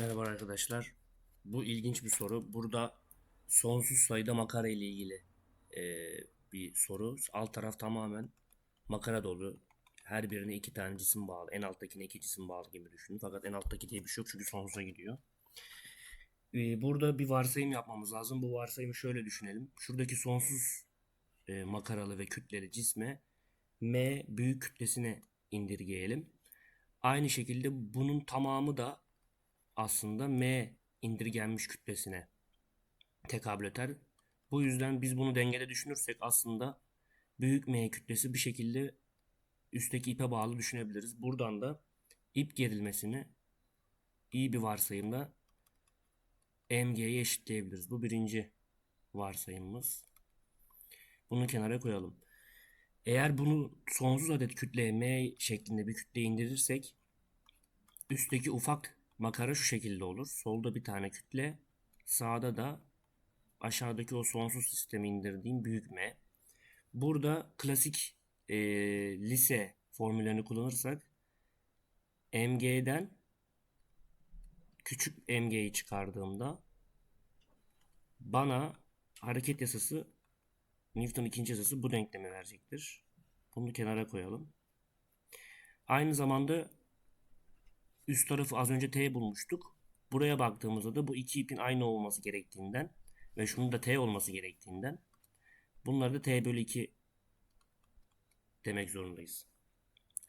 Merhaba arkadaşlar. Bu ilginç bir soru. Burada sonsuz sayıda makara ile ilgili eee, bir soru. Alt taraf tamamen makara dolu. Her birine iki tane cisim bağlı. En alttakine iki cisim bağlı gibi düşünün. Fakat en alttaki diye bir şey yok çünkü sonsuza gidiyor. Eee, burada bir varsayım yapmamız lazım. Bu varsayımı şöyle düşünelim. Şuradaki sonsuz eee, makaralı ve kütleli cisme m büyük kütlesine indirgeyelim. Aynı şekilde bunun tamamı da aslında m indirgenmiş kütlesine tekabül eder. Bu yüzden biz bunu dengede düşünürsek aslında büyük m kütlesi bir şekilde üstteki ipe bağlı düşünebiliriz. Buradan da ip gerilmesini iyi bir varsayımla mg'ye eşitleyebiliriz. Bu birinci varsayımımız. Bunu kenara koyalım. Eğer bunu sonsuz adet kütleye m şeklinde bir kütle indirirsek üstteki ufak makara şu şekilde olur. Solda bir tane kütle, sağda da aşağıdaki o sonsuz sistemi indirdiğim büyük M. Burada klasik e, lise formüllerini kullanırsak mg'den küçük mg'yi çıkardığımda bana hareket yasası Newton ikinci yasası bu denklemi verecektir. Bunu kenara koyalım. Aynı zamanda üst tarafı az önce t bulmuştuk. Buraya baktığımızda da bu iki ipin aynı olması gerektiğinden ve şunun da t olması gerektiğinden bunları da t bölü 2 demek zorundayız.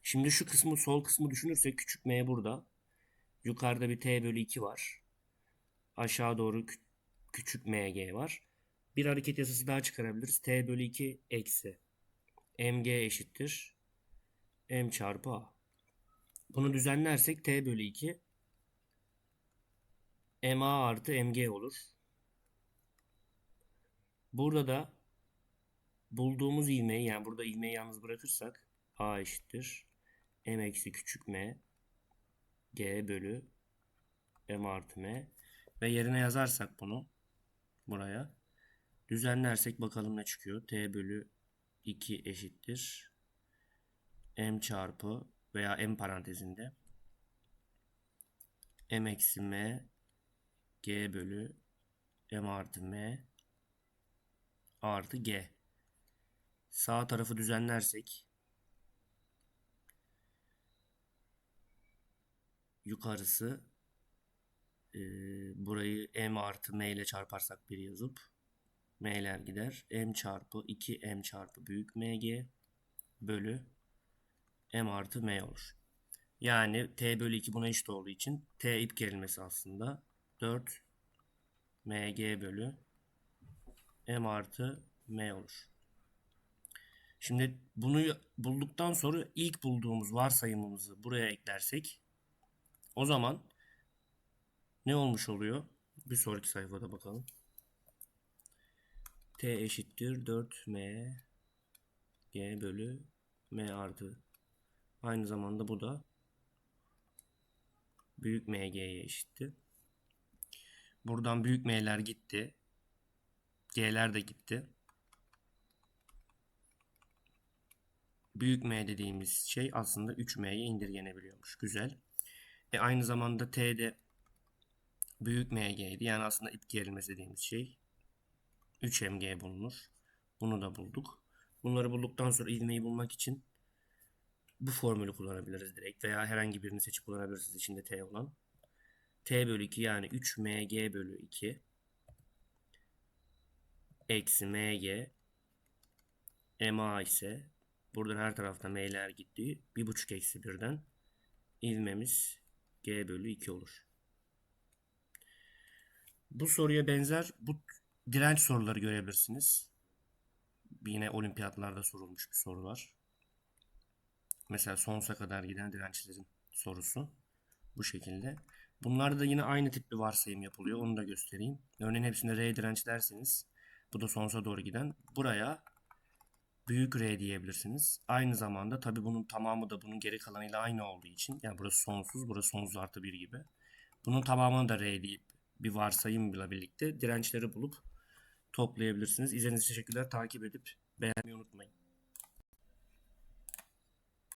Şimdi şu kısmı sol kısmı düşünürsek küçük m burada. Yukarıda bir t bölü 2 var. Aşağı doğru kü- küçük mg var. Bir hareket yasası daha çıkarabiliriz. t bölü 2 eksi mg eşittir. m çarpı a. Bunu düzenlersek t bölü 2 ma artı mg olur. Burada da bulduğumuz ivmeyi yani burada ivmeyi yalnız bırakırsak a eşittir. m eksi küçük m g bölü m artı m ve yerine yazarsak bunu buraya düzenlersek bakalım ne çıkıyor. t bölü 2 eşittir. m çarpı veya m parantezinde m eksi m g bölü m artı m artı g. Sağ tarafı düzenlersek yukarısı e, burayı m artı m ile çarparsak bir yazıp m'ler gider. m çarpı 2m çarpı büyük mg bölü m artı m olur. Yani t bölü 2 buna eşit olduğu için t ip gerilmesi aslında 4 mg bölü m artı m olur. Şimdi bunu bulduktan sonra ilk bulduğumuz varsayımımızı buraya eklersek o zaman ne olmuş oluyor? Bir sonraki sayfada bakalım. t eşittir 4m g bölü m artı Aynı zamanda bu da büyük MG'ye eşitti. Buradan büyük M'ler gitti. G'ler de gitti. Büyük M dediğimiz şey aslında 3M'ye indirgenebiliyormuş. Güzel. E aynı zamanda T'de büyük MG'ydi. Yani aslında ip gerilmesi dediğimiz şey 3MG bulunur. Bunu da bulduk. Bunları bulduktan sonra ivmeyi bulmak için bu formülü kullanabiliriz direkt veya herhangi birini seçip kullanabilirsiniz içinde t olan. t bölü 2 yani 3 mg bölü 2 eksi mg ma ise buradan her tarafta m'ler gitti. 1,5 eksi 1'den ivmemiz g bölü 2 olur. Bu soruya benzer bu direnç soruları görebilirsiniz. Yine olimpiyatlarda sorulmuş bir soru var. Mesela sonsuza kadar giden dirençlerin sorusu. Bu şekilde. Bunlarda da yine aynı tip bir varsayım yapılıyor. Onu da göstereyim. Örneğin hepsinde R direnç derseniz bu da sonsuza doğru giden. Buraya büyük R diyebilirsiniz. Aynı zamanda tabi bunun tamamı da bunun geri kalanıyla aynı olduğu için yani burası sonsuz, burası sonsuz artı 1 gibi. Bunun tamamını da R deyip bir varsayımla birlikte dirençleri bulup toplayabilirsiniz. İzlediğiniz için teşekkürler. Takip edip beğenmeyi unutmayın.